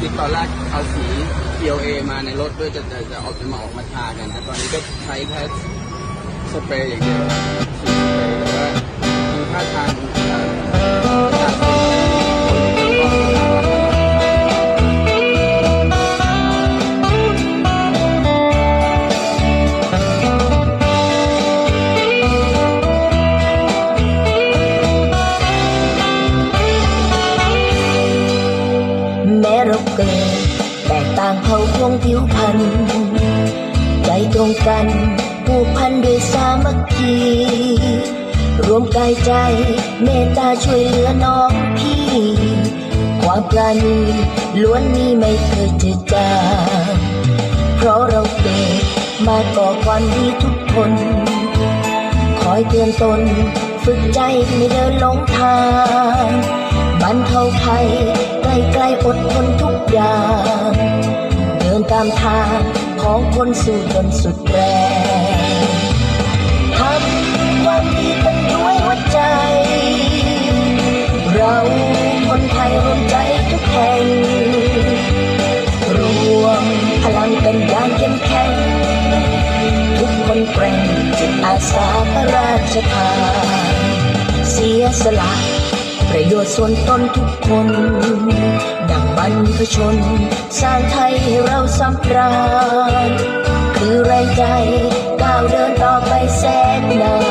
ที่ตอนแรกเอาสี PLA มาในรถด้วยจะจะจะออกจะมาออกมาทากันนะตอนนี้ก็ใช้แค่สเปรย์อย่างเดียวสีสเปรย์แต่ว่าคือท่าทาง เกแตกต่างเผ่าพงผิวพันธุ์ใจตรงกันผูกพันด้วยสามัคคีรวมกายใจเมตตาช่วยเหลือน้องพี่ ความปราณีล้วนมีไม่เคยจืดจางเพราะเราเกิดมาก่อความดีทุกคน คอยเตือนตนฝึกใจไม่เดินหลงทางบรรเทาภัยใกล้ๆอดทนทุก อย่างเดินตามทางของคนสู้จนสุดแรงทำความดีกันด้วยหัวใจ เราคนไทยรวมใจทุกแห่งรวมพลังกันยางเข้มแข็งทุกคนแกร่งจิตอาสาพระราชทานเสียสละ ชน์ส่วนตนทุกคน ดังบรรพชน สร้างไทยให้เราสำราญคือแรงใจก้าวเดินต่อไปแสนนาน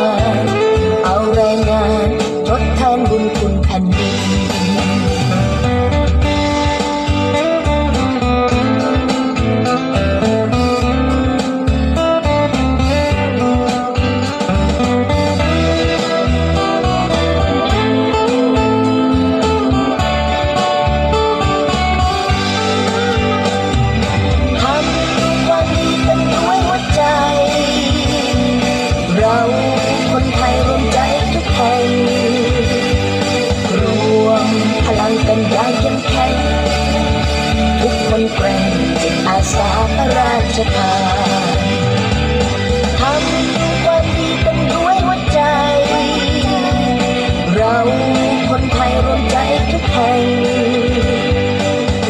เรา คนไทยรวมใจทุกแห่งรวมพลังกันอย่างเข้มแข็งทุกคนแกร่งจิตอาสาพระราชทานทำความดีกันด้วยหัวใจ เราคนไทยรวมใจทุกแห่ง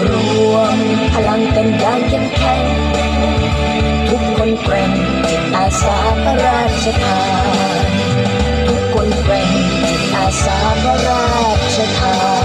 รวมพลังกันอย่างเข้มแข็งทุกคนแกร่ง สาพระราชทานทุกคนเป็นอาสาพระราชทาน